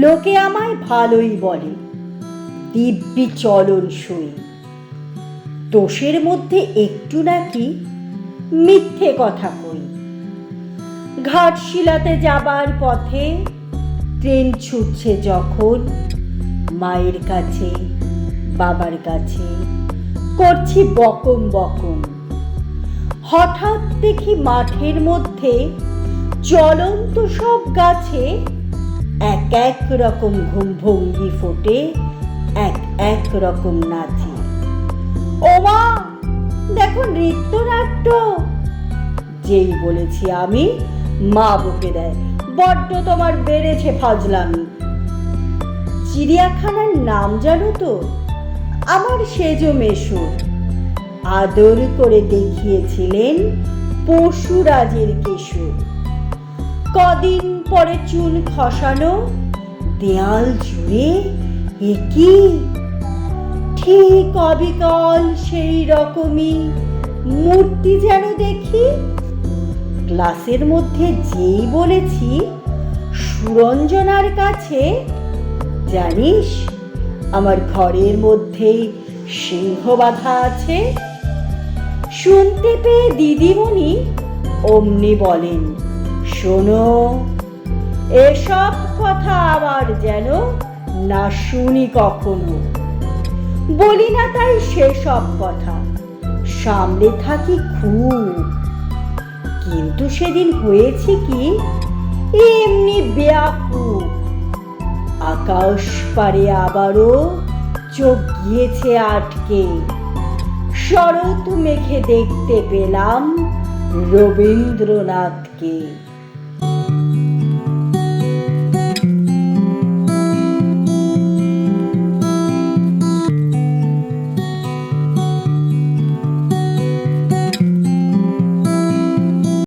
লোকে আমায় ভালোই বলে। দিব্যি চলন সই। দোষের মধ্যে একটু নাকি মিথ্যে কথা কই। ঘাটশিলাতে যাবার পথে ট্রেন ছুটছে যখন মায়ের কাছে, বাবার কাছে। করছি বকম বকম। হঠাৎ দেখি মাঠের মধ্যে চলন্ত সব গাছে এক এক রকম ঘুম ভঙ্গি ফোটে, এক এক রকম নাচে। ও মা দেখো নৃত্যনাট্য। যেই বলেছি আমি, মা বকে দেয়, বড্ড তোমার বেড়েছে ফাজলামি। চিড়িয়াখানার নাম জানো তো? আমার সেজ মেশুর। আদর করে দেখিয়েছিলেন পশুরাজের কেশর। কদিন পরে চুল খসানো দেয়াল জুড়ে একই। ঠিক অবিকল সেই রকমই, মূর্তি যেন দেখি। ক্লাসের মধ্যে যেই বলেছি, সুরঞ্জনার কাছে, জানিস, আমার ঘরের মধ্যেই সিংহ বাধা আছে। শুনতে পেয়ে দিদিমণি অমনি বলেন শোনো, এসব কথা আবার যেন না শুনি কখনো। বলি না তাই সেসব কথা, সামনে থাকি খুব। কিন্তু সেদিন হয়েছে কি? এমনি বেয়াকুব আকাশ পারে আবারও চোখ গিয়েছে আটকে। শরৎ মেঘে দেখতে পেলাম রবীন্দ্রনাথকে।